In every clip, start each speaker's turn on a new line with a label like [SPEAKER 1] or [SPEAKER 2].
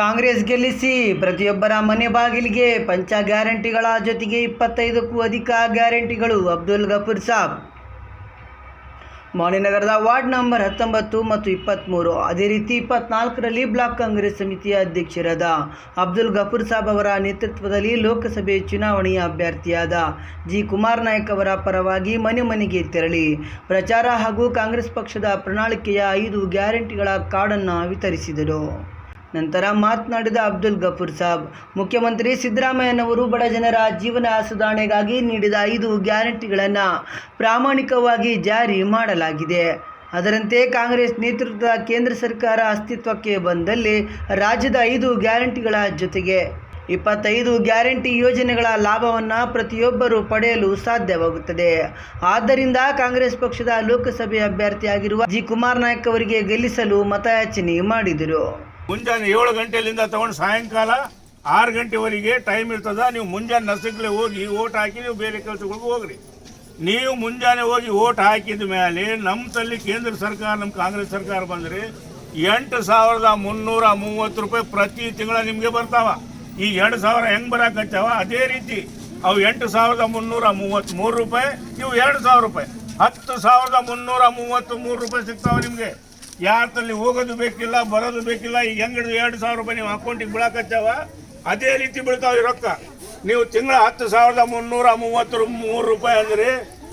[SPEAKER 1] ಕಾಂಗ್ರೆಸ್ ಗೆಲ್ಲಿಸಿ ಪ್ರತಿಯೊಬ್ಬರ ಮನೆ ಬಾಗಿಲಿಗೆ ಪಂಚ ಗ್ಯಾರಂಟಿಗಳ ಜೊತೆಗೆ ಇಪ್ಪತ್ತೈದಕ್ಕೂ ಅಧಿಕ ಗ್ಯಾರಂಟಿಗಳು. ಅಬ್ದುಲ್ ಗಫೂರ್ ಸಾಬ್. ಮೌಲಿನಗರದ ವಾರ್ಡ್ ನಂಬರ್ ಹತ್ತೊಂಬತ್ತು ಮತ್ತು ಇಪ್ಪತ್ತ್ಮೂರು ಅದೇ ರೀತಿ ಇಪ್ಪತ್ನಾಲ್ಕರಲ್ಲಿ ಬ್ಲಾಕ್ ಕಾಂಗ್ರೆಸ್ ಸಮಿತಿಯ ಅಧ್ಯಕ್ಷರಾದ ಅಬ್ದುಲ್ ಗಫೂರ್ ಸಾಬ್ ಅವರ ನೇತೃತ್ವದಲ್ಲಿ ಲೋಕಸಭೆ ಚುನಾವಣೆಯ ಅಭ್ಯರ್ಥಿಯಾದ ಜಿ ಕುಮಾರ್ ನಾಯಕ್ ಅವರ ಪರವಾಗಿ ಮನೆ ಮನೆಗೆ ತೆರಳಿ. ಪ್ರಚಾರ ಹಾಗೂ ಕಾಂಗ್ರೆಸ್ ಪಕ್ಷದ ಪ್ರಣಾಳಿಕೆಯ ಐದು ಗ್ಯಾರಂಟಿಗಳ ಕಾರ್ಡನ್ನು ವಿತರಿಸಿದರು. ನಂತರ ಮಾತನಾಡಿದ ಅಬ್ದುಲ್ ಗಫೂರ್ ಸಾಬ್, ಮುಖ್ಯಮಂತ್ರಿ ಸಿದ್ದರಾಮಯ್ಯನವರು ಬಡ ಜನರ ಜೀವನ ಸುಧಾರಣೆಗಾಗಿ ನೀಡಿದ ಐದು ಗ್ಯಾರಂಟಿಗಳನ್ನು ಪ್ರಾಮಾಣಿಕವಾಗಿ ಜಾರಿ ಮಾಡಲಾಗಿದೆ. ಅದರಂತೆ ಕಾಂಗ್ರೆಸ್ ನೇತೃತ್ವದ ಕೇಂದ್ರ ಸರ್ಕಾರ ಅಸ್ತಿತ್ವಕ್ಕೆ ಬಂದಲ್ಲಿ ರಾಜ್ಯದ ಐದು ಗ್ಯಾರಂಟಿಗಳ ಜೊತೆಗೆ ಇಪ್ಪತ್ತೈದು ಗ್ಯಾರಂಟಿ ಯೋಜನೆಗಳ ಲಾಭವನ್ನು ಪ್ರತಿಯೊಬ್ಬರು ಪಡೆಯಲು ಸಾಧ್ಯವಾಗುತ್ತದೆ. ಆದ್ದರಿಂದ ಕಾಂಗ್ರೆಸ್ ಪಕ್ಷದ ಲೋಕಸಭೆ ಅಭ್ಯರ್ಥಿಯಾಗಿರುವ ಜಿ. ಕುಮಾರ್ ನಾಯಕ್ ಅವರಿಗೆ ಗೆಲ್ಲಿಸಲು ಮತಯಾಚನೆ ಮಾಡಿದರು.
[SPEAKER 2] ಮುಂಜಾನೆ ಏಳು ಗಂಟೆಲಿಂದ ತಗೊಂಡು ಸಾಯಂಕಾಲ ಆರು ಗಂಟೆವರೆಗೆ ಟೈಮ್ ಇರ್ತದ. ನೀವು ಮುಂಜಾನೆ ನಸಕ್ಲೆ ಹೋಗಿ ಓಟ್ ಹಾಕಿ ನೀವು ಬೇರೆ ಕೆಲಸಗಳಿಗೆ ಹೋಗ್ರಿ. ನೀವು ಮುಂಜಾನೆ ಹೋಗಿ ಓಟ್ ಹಾಕಿದ ಮೇಲೆ ನಮ್ಮ ತಲ್ಲಿ ಕೇಂದ್ರ ಸರ್ಕಾರ ನಮ್ಮ ಕಾಂಗ್ರೆಸ್ ಸರ್ಕಾರ ಬಂದರೆ ಎಂಟು ಸಾವಿರದ ಮುನ್ನೂರ ಮೂವತ್ತು ರೂಪಾಯಿ ಪ್ರತಿ ತಿಂಗಳ ನಿಮಗೆ ಬರ್ತಾವ. ಈ ಎರಡು ಸಾವಿರ ಹೆಂಗೆ ಬರಕತ್ತಾವ? ಅದೇ ರೀತಿ ಅವು ಎಂಟು ಸಾವಿರದ ಮುನ್ನೂರ ಮೂವತ್ತ್ಮೂರು ರೂಪಾಯಿ, ಇವು ಎರಡು ಸಾವಿರ ರೂಪಾಯಿ. ಹತ್ತು ಸಾವಿರದ ಮುನ್ನೂರ ಮೂವತ್ತು ಮೂರು ರೂಪಾಯಿ ಸಿಗ್ತಾವ ನಿಮಗೆ. ಯಾರ ತಲ್ಲಿ ಹೋಗೋದು ಬೇಕಿಲ್ಲ ಬರೋದು ಬೇಕಿಲ್ಲ ಈಗ ಹೆಂಗ್ ಎರಡು ಸಾವಿರ ರೂಪಾಯಿ ನೀವು ಅಕೌಂಟಿಗೆ ಬೀಳಕತ್ತಾವ ಅದೇ ರೀತಿ ಬೀಳ್ತಾವ ಈ ರೊಕ್ಕ. ನೀವು ತಿಂಗಳ ಹತ್ತು ಸಾವಿರದ ಮುನ್ನೂರ ಮೂವತ್ತು ಮೂರು ರೂಪಾಯಿ ಅಂದ್ರೆ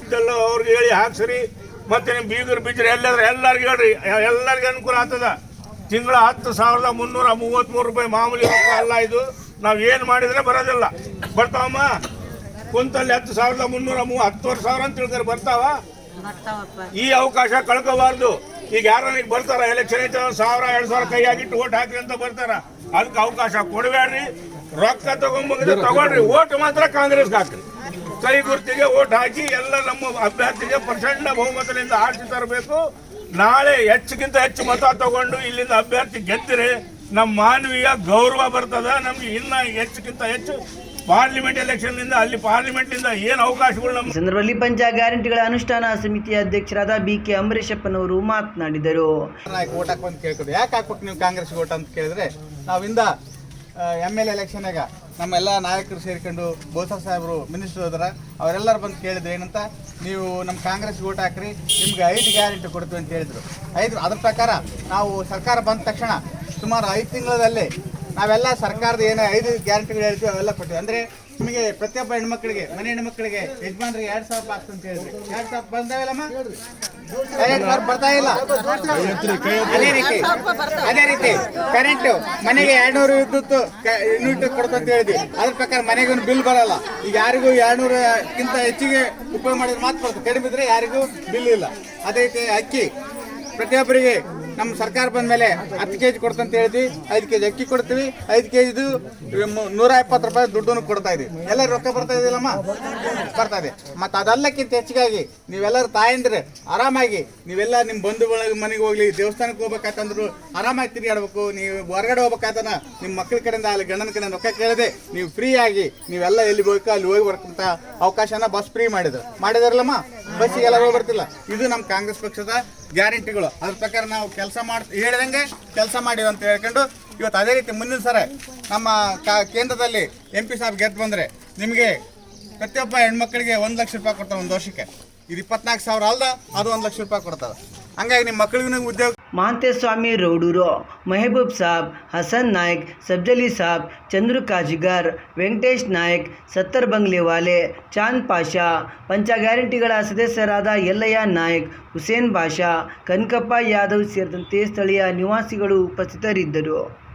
[SPEAKER 2] ಇದೆಲ್ಲ ಅವ್ರಿಗೆ ಹೇಳಿ ಹಾಕ್ಸ್ರಿ. ಮತ್ತೆ ನಿಮ್ಮ ಬೀಗರು ಬಿದ್ದರೆ ಎಲ್ಲಾದ್ರೆ ಎಲ್ಲರಿಗೂ ಹೇಳ್ರಿ ಎಲ್ಲರಿಗೂ ಅನುಕೂಲ ಆಗ್ತದ. ತಿಂಗಳ ಹತ್ತು ಸಾವಿರದ ಮುನ್ನೂರ ಮೂವತ್ತ್ಮೂರು ರೂಪಾಯಿ ಮಾಮೂಲಿ ರೊಕ್ಕ ಅಲ್ಲ ಇದು. ನಾವು ಏನು ಮಾಡಿದ್ರೆ ಬರೋದಿಲ್ಲ. ಬರ್ತಾವಮ್ಮ? ಕುಂತಲ್ಲಿ ಹತ್ತು ಸಾವಿರದ ಮುನ್ನೂರ ಮೂವ ಹತ್ತುವರೆ ಸಾವಿರ ಅಂತ ತಿಳ್ತಾರೆ ಬರ್ತಾವ? ಈ ಅವಕಾಶ ಕಳ್ಕೋಬಾರ್ದು. ಈಗ ಯಾರೋ ಈಗ ಬರ್ತಾರ ಎಲೆಕ್ಷನ್ ಐತೆ ಸಾವಿರ ಎರಡು ಸಾವಿರ ಕೈ ಆಗಿಟ್ಟು ಓಟ್ ಹಾಕಿ ಅಂತ ಬರ್ತಾರ. ಅದಕ್ಕೆ ಅವಕಾಶ ಕೊಡಬೇಡ್ರಿ ರೊಕ್ಕ ತಗೊಂಬಂದ್ರೆ ತಗೊಳ್ರಿ. ಓಟ್ ಮಾತ್ರ ಕಾಂಗ್ರೆಸ್ಗೆ ಹಾಕ್ರಿ. ಕೈ ಗುರ್ತಿಗೆ ಓಟ್ ಹಾಕಿ ಎಲ್ಲ ನಮ್ಮ ಅಭ್ಯರ್ಥಿಗೆ ಪ್ರಚಂಡ ಬಹುಮತದಿಂದ ಆರಿಸಿ ತರಬೇಕು. ನಾಳೆ ಹೆಚ್ಚಿಗಿಂತ ಹೆಚ್ಚು ಮತ ತಗೊಂಡು ಇಲ್ಲಿಂದ ಅಭ್ಯರ್ಥಿ ಗೆದ್ದರೆ ನಮ್ಮ ಮಾನವೀಯ ಗೌರವ ಬರ್ತದ ನಮ್ಗೆ ಇನ್ನ ಹೆಚ್ಚಿಗಿಂತ ಹೆಚ್ಚು ಪಾರ್ಲಿಮೆಂಟ್ ಎಲೆಕ್ಷನ್ನಿಂದ ಅಲ್ಲಿ ಪಾರ್ಲಿಮೆಂಟ್ನಿಂದ ಏನು ಅವಕಾಶಗಳು ನಮ್ಮ
[SPEAKER 1] ಸಂದರ್ಭದಲ್ಲಿ ಪಂಚ ಗ್ಯಾರಂಟಿಗಳ ಅನುಷ್ಠಾನ ಸಮಿತಿಯ ಅಧ್ಯಕ್ಷರಾದ ಬಿ ಕೆ ಅಂಬರೀಷಪ್ಪನವರು ಮಾತನಾಡಿದರು.
[SPEAKER 3] ನಾಯಕ್ ಓಟ್ ಹಾಕುವಂತ ಕೇಳ್ಕೊಂಡು ಯಾಕೆ ಹಾಕ್ಬೇಕು ನೀವು ಕಾಂಗ್ರೆಸ್ ಓಟ್ ಅಂತ ಕೇಳಿದ್ರೆ ನಾವಿಂದ ಎಂ ಎಲ್ ಎಲೆಕ್ಷನ್ಯಾಗ ನಮ್ಮೆಲ್ಲ ನಾಯಕರು ಸೇರ್ಕೊಂಡು ಬೋಸ ಸಾಹೇಬರು ಮಿನಿಸ್ಟರ್ ಹೋದ್ರ ಅವರೆಲ್ಲರೂ ಬಂದು ಕೇಳಿದ್ರು ಏನಂತ ನೀವು ನಮ್ಮ ಕಾಂಗ್ರೆಸ್ಗೆ ಓಟ್ ಹಾಕ್ರಿ ನಿಮ್ಗೆ ಐದು ಗ್ಯಾರಂಟಿ ಕೊಡ್ತೀವಿ ಅಂತ ಹೇಳಿದರು. ಐದು ಅದ್ರ ಪ್ರಕಾರ ನಾವು ಸರ್ಕಾರ ಬಂದ ತಕ್ಷಣ ಸುಮಾರು ಐದು ತಿಂಗಳಲ್ಲಿ ನಾವೆಲ್ಲ ಸರ್ಕಾರದ ಏನು ಐದು ಗ್ಯಾರಂಟಿಗಳು ಹೇಳ್ತೀವಿ ಅವೆಲ್ಲ ಕೊಟ್ಟಿವಿ ಅಂದ್ರೆ ನಿಮಗೆ ಪ್ರತಿಯೊಬ್ಬ ಹೆಣ್ಮಕ್ಳಿಗೆ, ಮನೆ ಹೆಣ್ಮಕ್ಳಿಗೆ ಯಜಮಾನ್ರಿಗೆ ಎರಡ್ ಸಾವಿರ ರೂಪಾಯಿ ಅಂತ ಹೇಳಿದ್ರಿ. ಎರಡ್ ಸಾವಿರ ಬಂದಾವಿಲ್ಲಮ್ಮ? ಬರ್ತಾ ಇಲ್ಲ. ಅದೇ ರೀತಿ ಅದೇ ರೀತಿ ಕರೆಂಟ್ ಮನೆಗೆ ಎರಡ್ನೂರು ವಿದ್ಯುತ್ ಯೂನಿಟ್ ಕೊಡ್ತಂತ ಹೇಳಿದ್ವಿ. ಅದ್ರ ಪ್ರಕಾರ ಮನೆಗೆ ಒಂದು ಬಿಲ್ ಬರಲ್ಲ. ಈಗ ಯಾರಿಗೂ ಎರಡ್ನೂರಕ್ಕಿಂತ ಹೆಚ್ಚಿಗೆ ಉಪಯೋಗ ಮಾಡಿದ್ರೆ ಮಾತ್ರ ಕಡಿಮೆ ಇದ್ರೆ ಯಾರಿಗೂ ಬಿಲ್ ಇಲ್ಲ. ಅದೇ ರೀತಿ ಅಕ್ಕಿ, ಪ್ರತಿಯೊಬ್ಬರಿಗೆ ನಮ್ಮ ಸರ್ಕಾರ ಬಂದ ಮೇಲೆ ಹತ್ತು ಕೆ ಜಿ ಕೊಡ್ತಂತ ಹೇಳಿದ್ವಿ. ಐದು ಕೆ ಜಿ ಅಕ್ಕಿ ಕೊಡ್ತೀವಿ. ಐದು ಕೆ ಜಿದು ನೂರ ಎಪ್ಪತ್ತು ರೂಪಾಯಿ ದುಡ್ಡನ್ನು ಕೊಡ್ತಾ ಇದೀವಿ. ಎಲ್ಲ ರೊಕ್ಕ ಬರ್ತಾ ಇದೆಯಲ್ಲಮ್ಮ? ಬರ್ತಾ ಇದೆ. ಮತ್ತು ಅದೆಲ್ಲಕ್ಕಿಂತ ಹೆಚ್ಚಿಗಾಗಿ ನೀವೆಲ್ಲರೂ ತಾಯಂದ್ರೆ, ಆರಾಮಾಗಿ ನೀವೆಲ್ಲ ನಿಮ್ಮ ಬಂಧು ಬಳಗ ಮನೆಗೆ ಹೋಗ್ಲಿ, ದೇವಸ್ಥಾನಕ್ಕೆ ಹೋಗ್ಬೇಕಾಯ್ತಂದ್ರು ಆರಾಮಾಗಿ ತಿರುಗಾಡ್ಬೇಕು. ನೀವು ಹೊರಗಡೆ ಹೋಗ್ಬೇಕಾಯ್ತನ ನಿಮ್ಮ ಮಕ್ಕಳ ಕಡೆಯಿಂದ ಅಲ್ಲಿ ಗಂಡನ ಕಡೆ ರೊಕ್ಕ ಕೇಳದೆ ನೀವು ಫ್ರೀ ಆಗಿ ನೀವೆಲ್ಲ ಎಲ್ಲಿ ಹೋಗ್ಬೇಕು ಅಲ್ಲಿ ಹೋಗಿ ಬರ್ತಂತ ಅವಕಾಶನ ಬಸ್ ಫ್ರೀ ಮಾಡಿದ್ರು. ಮಾಡಿದಾರಲ್ಲಮ್ಮ? ಬಸ್ಸಿಗೆಲ್ಲ ಹೋಗಿ ಬರ್ತಿಲ್ಲ. ಇದು ನಮ್ಮ ಕಾಂಗ್ರೆಸ್ ಪಕ್ಷದ ಗ್ಯಾರಂಟಿಗಳು. ಅದ್ರ ಪ್ರಕಾರ ನಾವು ಕೆಲಸ ಮಾಡ್, ಹೇಳಿದಂಗೆ ಕೆಲಸ ಮಾಡಿವಿ ಅಂತ ಹೇಳ್ಕೊಂಡು ಇವತ್ತು ಅದೇ ರೀತಿ ಮುಂದಿನ ಸರ ನಮ್ಮ ಕೇಂದ್ರದಲ್ಲಿ ಎಂ ಪಿ ಸಾಹೇಬ್ ಗೆದ್ದು ಬಂದರೆ ನಿಮಗೆ ಪ್ರತಿಯೊಬ್ಬ ಹೆಣ್ಮಕ್ಳಿಗೆ ಒಂದು ಲಕ್ಷ ರೂಪಾಯಿ ಕೊಡ್ತಾರೆ ಒಂದು ವರ್ಷಕ್ಕೆ. ಇದು ಇಪ್ಪತ್ನಾಲ್ಕು ಸಾವಿರ ಅಲ್ದ ಅದು ಒಂದು ಲಕ್ಷ ರೂಪಾಯಿ ಕೊಡ್ತಾರೆ. ಹಂಗಾಗಿ ನಿಮ್ಮ ಮಕ್ಳಿಗೂ ಉದ್ಯೋಗ
[SPEAKER 1] ಮಾಂತೇಸ್ವಾಮಿ ರೌಡೂರು, ಮೆಹಬೂಬ್ ಸಾಬ್, ಹಸನ್ ನಾಯ್ಕ್, ಸಬ್ಜಲಿ ಸಾಬ್, ಚಂದ್ರು ಕಾಜಿಗಾರ್, ವೆಂಕಟೇಶ್ ನಾಯ್ಕ್, ಸತ್ತರ್ ಬಂಗ್ಲೆವಾಲೆ ಚಾಂದ್ ಪಾಷಾ, ಪಂಚ ಗ್ಯಾರಂಟಿಗಳ ಸದಸ್ಯರಾದ ಯಲ್ಲಯ್ಯ ನಾಯ್ಕ್, ಹುಸೇನ್ ಬಾಷಾ ಕನಕಪ್ಪ ಯಾದವ್ ಸೇರಿದಂತೆ ಸ್ಥಳೀಯ ನಿವಾಸಿಗಳು ಉಪಸ್ಥಿತರಿದ್ದರು.